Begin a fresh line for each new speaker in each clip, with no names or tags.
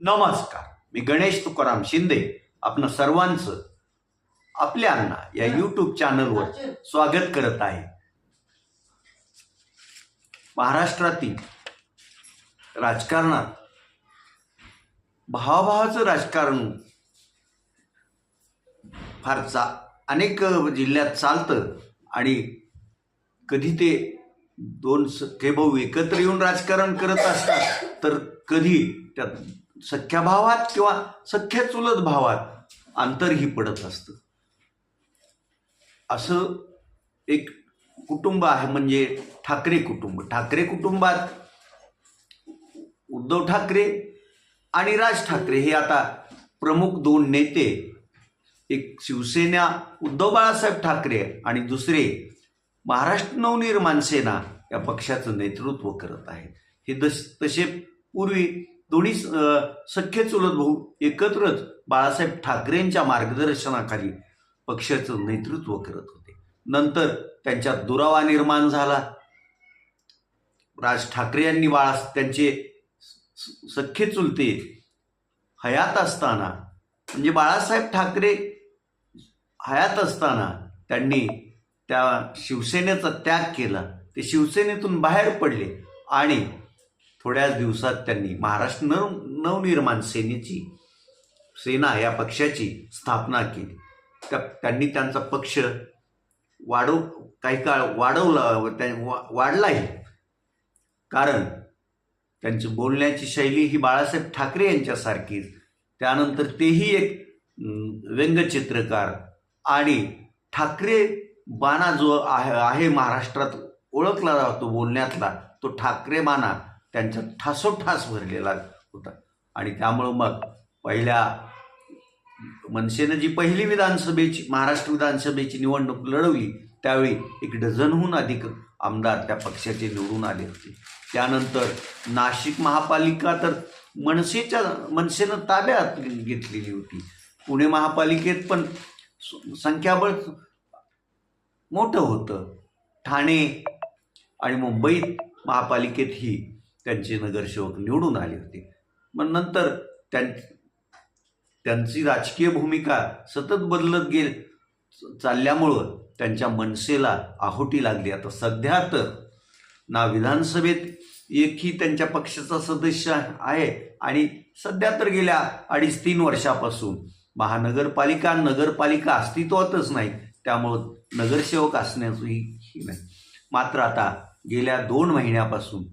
नमस्कार. मी गणेश तुकाराम शिंदे आपण सर्वांचं आपल्या अण्णा या यूट्यूब चॅनलवर स्वागत करत आहे. महाराष्ट्रातील राजकारणात भावाभावाचं राजकारण फार चा अनेक जिल्ह्यात चालतं आणि कधी ते दोन सख्खे भाऊ एकत्र येऊन राजकारण करत असतात तर कधी त्यात सख्या भावात किंवा सख्या चुलत भावात अंतरही पडत असतं. असं एक कुटुंब आहे म्हणजे ठाकरे कुटुंब. ठाकरे कुटुंबात उद्धव ठाकरे आणि राज ठाकरे हे आता प्रमुख दोन नेते. एक शिवसेना उद्धव बाळासाहेब ठाकरे आणि दुसरे महाराष्ट्र नवनिर्माण सेना या पक्षाचं नेतृत्व करत आहेत. हे दस तसे पूर्वी दोन्ही सख्य सख्खे चुलत भाऊ एकत्रच बाळासाहेब ठाकरेंच्या मार्गदर्शनाखाली पक्षाचं नेतृत्व करत होते. नंतर त्यांच्यात दुरावा निर्माण झाला. राज ठाकरे यांनी बाळा त्यांचे स- सख्खे चुलते हयात असताना म्हणजे बाळासाहेब ठाकरे हयात असताना त्यांनी त्या शिवसेनेचा त्याग केला. ते शिवसेनेतून बाहेर पडले आणि थोड्याच दिवसात त्यांनी महाराष्ट्र नव नवनिर्माण सेनेची सेना या पक्षाची स्थापना केली. त्या त्यांनी त्यांचा पक्ष वाढव काही काळ वाढवला त्या वा- वाढलाही. कारण त्यांची बोलण्याची शैली ही बाळासाहेब ठाकरे यांच्यासारखीच त्यानंतर तेही एक व्यंगचित्रकार आणि ठाकरे बाणा जो आहे आहे महाराष्ट्रात ओळखला जातो बोलण्यातला तो ठाकरे बाणा. त्यांचा ठासोठास भरलेला होता. आणि त्यामुळं मग पहिल्या मनसेनं जी पहिली विधानसभेची महाराष्ट्र विधानसभेची निवडणूक लढवली त्यावेळी एक डझनहून अधिक आमदार त्या पक्षाचे निवडून आले होते. त्यानंतर नाशिक महापालिका तर मनसेच्या मनसेनं ताब्यात घेतलेली होती. पुणे महापालिकेत पण संख्याबळ मोठं होतं. ठाणे आणि मुंबईत महापालिकेतही त्यांचे नगरसेवक निवडून आले होते. मग नंतर त्यां त्यांची राजकीय भूमिका सतत बदलत गेल चालल्यामुळं त्यांच्या मनसेला आहुटी लागली. आता सध्या तर ना विधानसभेत एकही त्यांच्या पक्षाचा सदस्य आहे आणि सध्या तर गेल्या अडीच तीन वर्षापासून महानगरपालिका नगरपालिका अस्तित्वातच नाही त्यामुळं नगरसेवक असण्याचंही नाही. मात्र आता गेल्या दोन महिन्यापासून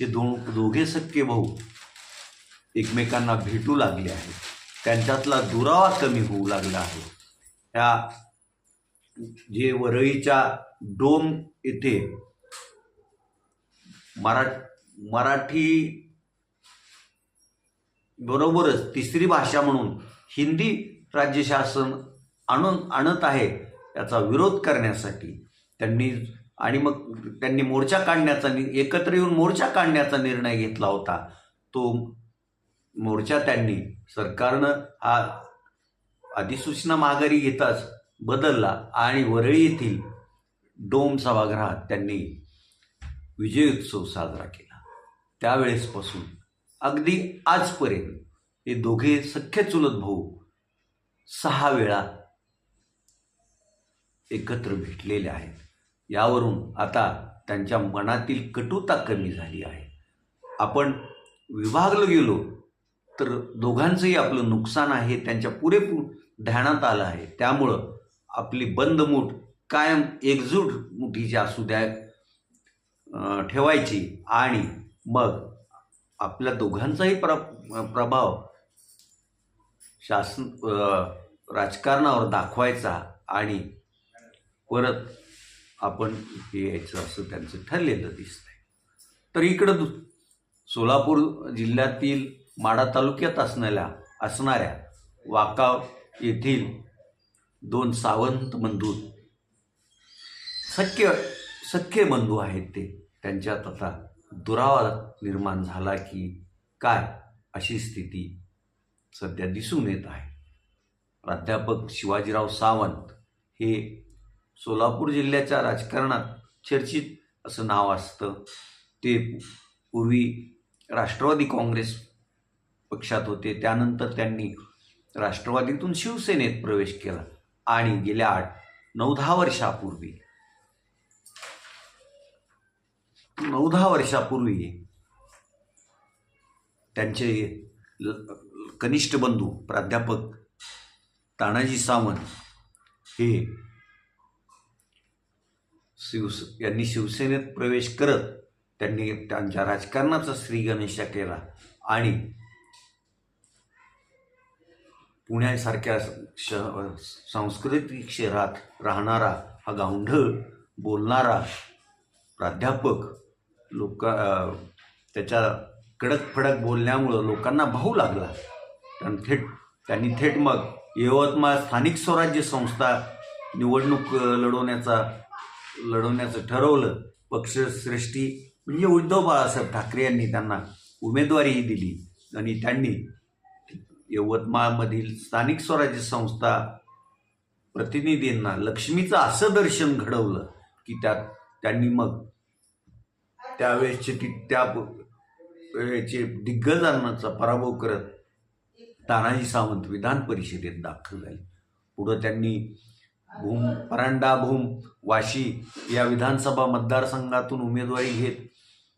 हे दोन दोघे सख्खे भाऊ एकमेकांना भेटू लागले आहेत. त्यांच्यातला दुरावा कमी होऊ लागला आहे. ह्या जे वरळीच्या डोम येथे मरा मराठी बरोबरच तिसरी भाषा म्हणून हिंदी राज्य शासन आणून आणत आहे याचा विरोध करण्यासाठी त्यांनी आणि मग त्यांनी मोर्चा काढण्याचा नि- एकत्र येऊन मोर्चा काढण्याचा निर्णय घेतला होता. तो मोर्चा त्यांनी सरकारनं हा अधिसूचना माघारी घेताच बदलला आणि वरळी येथील डोम सभागृहात त्यांनी विजय उत्सव साजरा केला. त्यावेळेसपासून अगदी आजपर्यंत हे दोघे सख्य चुलत भाऊ सहा वेळा एकत्र भेटलेले आहेत. यावरून आता त्यांच्या मनातील कटुता कमी झाली आहे. आपण विभागलो गेलो तर दोघांचंही आपलं नुकसान आहे त्यांच्या पुरेपूर ध्यानात आलं आहे. त्यामुळं आपली बंदमूठ कायम एकजूट मुठीची असू द्या ठेवायची आणि मग आपल्या दोघांचाही प्र प्रभाव शासन राजकारणावर दाखवायचा आणि परत आपण हे यायचं असं त्यांचं ठरलेलं दिसतंय. तर इकडं दु सोलापूर जिल्ह्यातील माडा तालुक्यात असणाऱ्या असणाऱ्या वाकाव येथील दोन सावंत बंधू सख्य सख्य बंधू आहेत ते. त्यांच्यात आता दुरावा निर्माण झाला की काय अशी स्थिती सध्या दिसून येत आहे. प्राध्यापक शिवाजीराव सावंत हे सोलापूर जिल्ह्याच्या राजकारणात चर्चित असं नाव असतं. ते पूर्वी राष्ट्रवादी काँग्रेस पक्षात होते. त्यानंतर त्यांनी राष्ट्रवादीतून शिवसेनेत प्रवेश केला आणि गेल्या आठ नऊ दहा वर्षापूर्वी नऊ दहा वर्षापूर्वी त्यांचे ल- कनिष्ठ बंधू प्राध्यापक तानाजी सावंत हे शिवस यांनी शिवसेनेत प्रवेश करत त्यांनी त्यांच्या राजकारणाचा श्रीगणेशा केला. आणि पुण्यासारख्या श सांस्कृतिक शहरात राहणारा हा गावंढळ बोलणारा प्राध्यापक लोक त्याच्या कडक फडक बोलण्यामुळं लोकांना भाऊ लागला. कारण थेट त्यांनी थेट मग यवतमाळ स्थानिक स्वराज्य संस्था निवडणूक लढवण्याचा लढवण्याचं ठरवलं. पक्षश्रेष्ठी म्हणजे उद्धव बाळासाहेब ठाकरे यांनी त्यांना उमेदवारीही दिली आणि त्यांनी यवतमाळमधील स्थानिक स्वराज्य संस्था प्रतिनिधींना लक्ष्मीचं असं दर्शन घडवलं की त्यात त्यांनी मग त्यावेळेसचे ती त्या वेळेचे दिग्गजांचा पराभव करत तानाजी सावंत विधान परिषदेत दाखल झाले. पुढं त्यांनी भूम परांडा भूम वाशी या विधानसभा मतदारसंघातून उमेदवारी घेत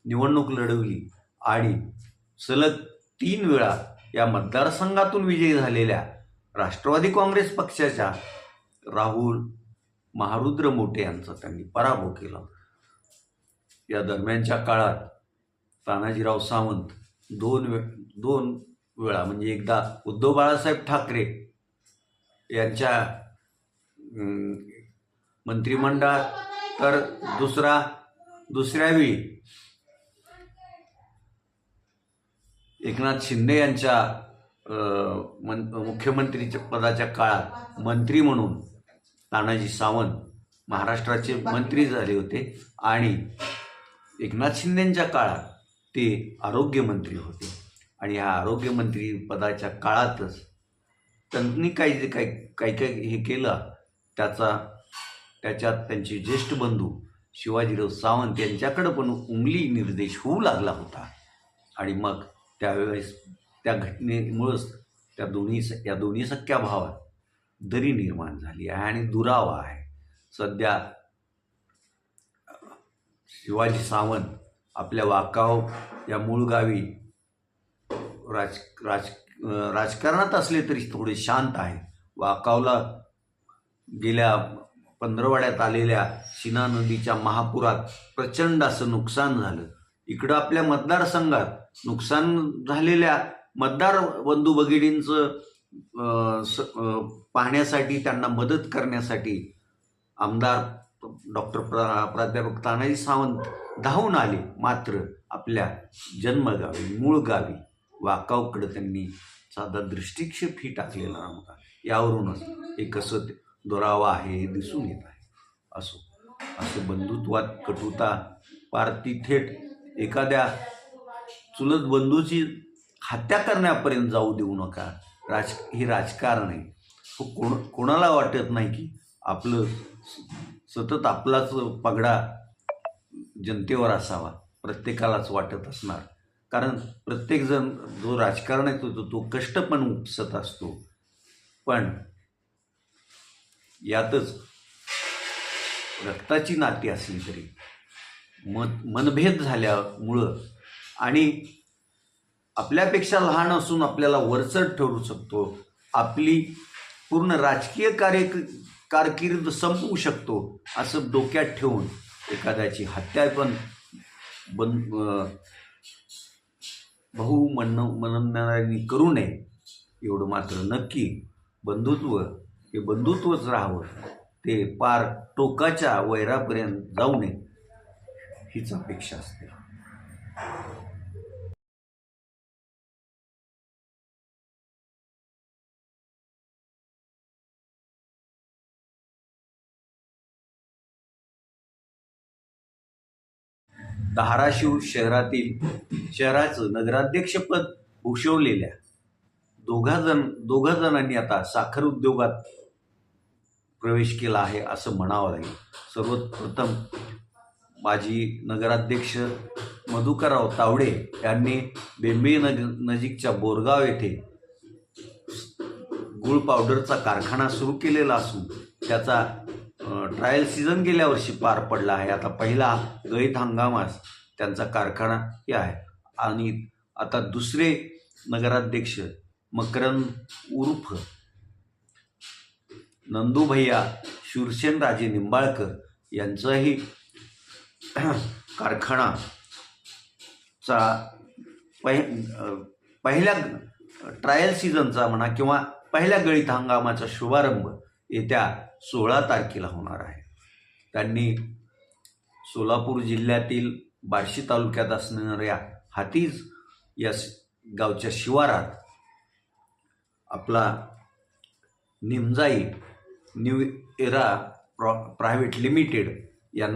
निवडणूक लढवली. आणि सलग तीन वेळा या मतदारसंघातून विजयी झालेल्या राष्ट्रवादी काँग्रेस पक्षाच्या राहुल महारुद्र मोटे यांचा त्यांनी पराभव केला. या दरम्यानच्या काळात तानाजीराव सावंत दोन वे दोन वेळा म्हणजे एकदा उद्धव बाळासाहेब ठाकरे यांच्या मंत्रिमंडळ तर दुसरा दुसऱ्या वेळी एकनाथ शिंदे यांच्या मन मुख्यमंत्रीच्या पदाच्या काळात मंत्री म्हणून तानाजी सावंत महाराष्ट्राचे मंत्री झाले होते आणि एकनाथ शिंदेंच्या काळात ते आरोग्यमंत्री होते. आणि ह्या आरोग्यमंत्री पदाच्या काळातच त्यांनी काही जे काही काही काही हे केलं. त्याचा त्याच्यात त्यांचे ज्येष्ठ बंधू शिवाजीराव सावंत यांच्याकडं पण उंगली निर्देश होऊ लागला होता. आणि मग त्यावेळेस त्या घटनेमुळंच त्या दोन्ही स- या दोन्ही सख्या भावात दरी निर्माण झाली आहे आणि दुरावा आहे. सध्या शिवाजी सावंत आपल्या वाकाव या मूळ गावी राज राज राजकारणात असले तरी थोडे शांत आहे वाकावला गेल्या पंधरवाड्यात आलेल्या शिना नदीच्या महापुरात प्रचंड असं नुकसान झालं. इकडं आपल्या मतदारसंघात नुकसान झालेल्या मतदार बंधू भगिनींचं स- पाहण्यासाठी त्यांना मदत करण्यासाठी आमदार डॉक्टर प्रा प्राध्यापक तानाजी सावंत धावून आले मात्र आपल्या जन्मगावी मूळ गावी वाकावकडं त्यांनी साधा दृष्टिक्षेप ही टाकलेला नव्हता. यावरूनच हे कसं ते दुरावा आहे हे दिसून येत आहे. असो असं बंधुत्वात कटुता पार ती थेट एखाद्या चुलत बंधूची हत्या करण्यापर्यंत जाऊ देऊ नका. राज हे राजकारण आहे. कोण कोणाला वाटत नाही की आपलं सतत आपलाच पगडा जनतेवर असावा. प्रत्येकालाच वाटत असणार. कारण प्रत्येकजण जो राजकारणात येतो तो कष्ट पण उपसत असतो. पण यातच रक्ताची नाती असली तरी मत मनभेद झाल्यामुळं आणि आपल्यापेक्षा लहान असून आपल्याला वरचढ ठरू शकतो आपली पूर्ण राजकीय कार्य कारकीर्द संपवू शकतो असं डोक्यात ठेवून एखाद्याची हत्या पण बन अं, भाऊ म्हणणं म्हणणाऱ्यांनी करू नये एवढं मात्र नक्की बंधुत्व हे बंधुत्वच राहावं. ते पार टोकाच्या वैरापर्यंत जाऊ नये. हीच अपेक्षा असते. धाराशिव शहरातील शहराचं नगराध्यक्षपद भूषवलेल्या दोघा जण दोघा जणांनी आता साखर उद्योगात प्रवेश केला आहे असं म्हणावं लागेल. सर्वप्रथम माजी नगराध्यक्ष मधुकरराव तावडे यांनी बेंबे नग नजीकच्या बोरगाव येथे गुळ पावडरचा कारखाना सुरू केलेला असून त्याचा ट्रायल सीझन गेल्या वर्षी पार पडला आहे. आता पहिला गळीत हंगामास त्यांचा कारखाना हे आहे. आणि आता दुसरे नगराध्यक्ष मकरंद उर्फ नंदूभैया शूरसेनराजे निंबाळकर यांचाही कारखाना चा पहि पहिल्या ट्रायल सीझनचा म्हणा किंवा पहिल्या गळीत हंगामाचा शुभारंभ येत्या सोळा तारखेला होणार आहे. त्यांनी सोलापूर जिल्ह्यातील बार्शी तालुक्यात असणाऱ्या हातीज या स- गावच्या शिवारात आपला निमजाई न्यू एरा प्रॉ प्रायव्हेट लिमिटेड या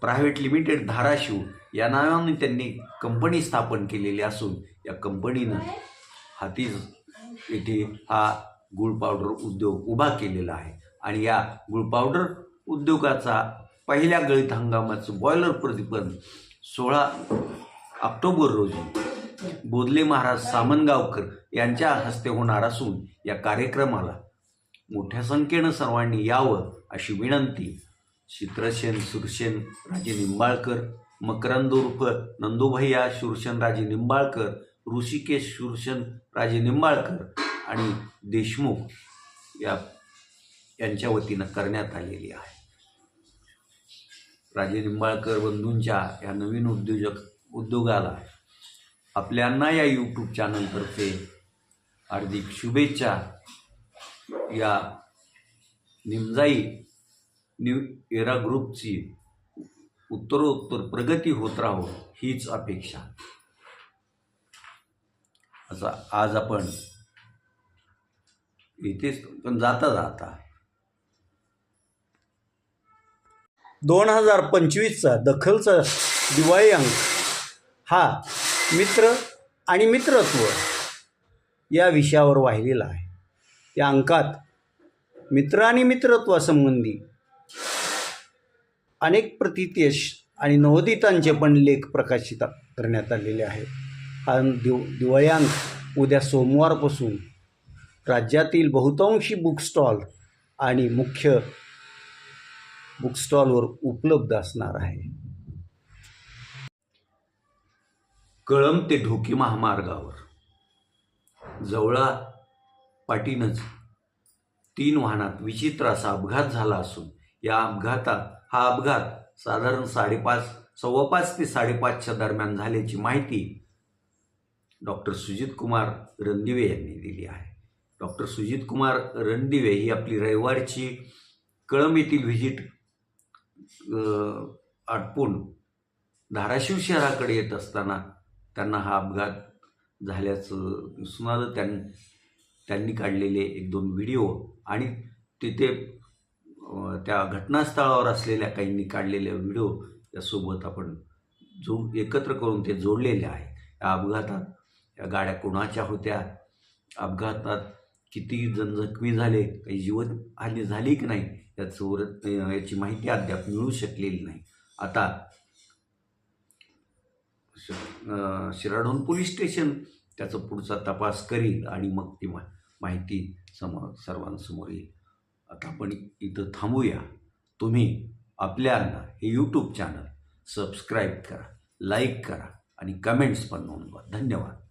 प्रायव्हेट लिमिटेड धाराशिव या नावाने त्यांनी कंपनी स्थापन केलेली असून या कंपनीनं हातीज येथे हा गुळ पावडर उद्योग उभा केलेला आहे. आणि या गुळ पावडर उद्योगाचा पहिल्या गळीत हंगामाचं बॉयलर प्रतिपन सोळा ऑक्टोबर रोजी बोधले महाराज सामनगावकर यांच्या हस्ते होणार असून या कार्यक्रमाला मोठ्या संख्येनं सर्वांनी यावं अशी विनंती चित्रसेन सुरसेन राजे निंबाळकर मकरंद उर्फ नंदुभैया शूरसेन राजे निंबाळकर ऋषिकेश शूरसेन राजे निंबाळकर आणि देशमुख या यांच्या वतीनं करण्यात आलेली आहे. राजे निंबाळकर बंधूंच्या या नवीन उद्योजक उद्योगाला आपल्यांना या यूट्यूब चॅनलतर्फे हार्दिक शुभेच्छा. या निमजाई न्यू एरा ग्रुपची उत्तरोत्तर प्रगती होत राहो हीच अपेक्षा. असा आज आपण इथेच पण जाता जाता.
दोन हजार पंचवीसचा दखलचा दिवाळी अंक हा मित्र आणि मित्रत्व या विषयावर वाहिलेला आहे. या अंकात मित्र आणि मित्रत्वासंबंधी अनेक प्रतितेश आणि नवोदितांचे पण लेख प्रकाशित करण्यात आलेले आहेत. हा दिव दिवाळी अंक उद्या सोमवारपासून राज्यातील बहुतांशी बुक स्टॉल आणि मुख्य बुक स्टॉलवर उपलब्ध असणार आहे.
कळंब ते ढोकी महामार्गावर जवळा पाटीनंच तीन वाहनात विचित्र असा अपघात झाला असून या अपघातात हा अपघात साधारण साडेपाच सव्वा पाच ते साडेपाचच्या दरम्यान झाल्याची माहिती डॉक्टर सुजित कुमार रणदिवे यांनी दिली आहे. डॉक्टर सुजित कुमार रणदिवे ही आपली रविवारची कळंब येथील व्हिजिट आटपून धाराशिव शहराकडे येत असताना त्यांना हा अपघात झाल्याचं दिसून आलं. त्यां त्यांनी काढलेले एक दोन व्हिडिओ आणि तिथे त्या घटनास्थळावर असलेल्या काहींनी काढलेले व्हिडिओ यासोबत आपण जो एकत्र करून ते जोडलेले आहे या अपघातात या गाड्या कोणाच्या होत्या? अपघातात किती जण जखमी झाले? काही जीवनहानी झाली की नाही? याचवर याची माहिती अद्याप मिळू शकलेली नाही. आता श- शिराढोण पोलीस स्टेशन त्याचा पुढचा तपास करील आणि मग ती मा माहिती सम सर्वांसमोर येईल. आता आपण इथं थांबूया. तुम्ही आपल्यांना हे यूट्यूब चॅनल सबस्क्राईब करा लाईक करा आणि कमेंट्स पण नोंदवा. धन्यवाद.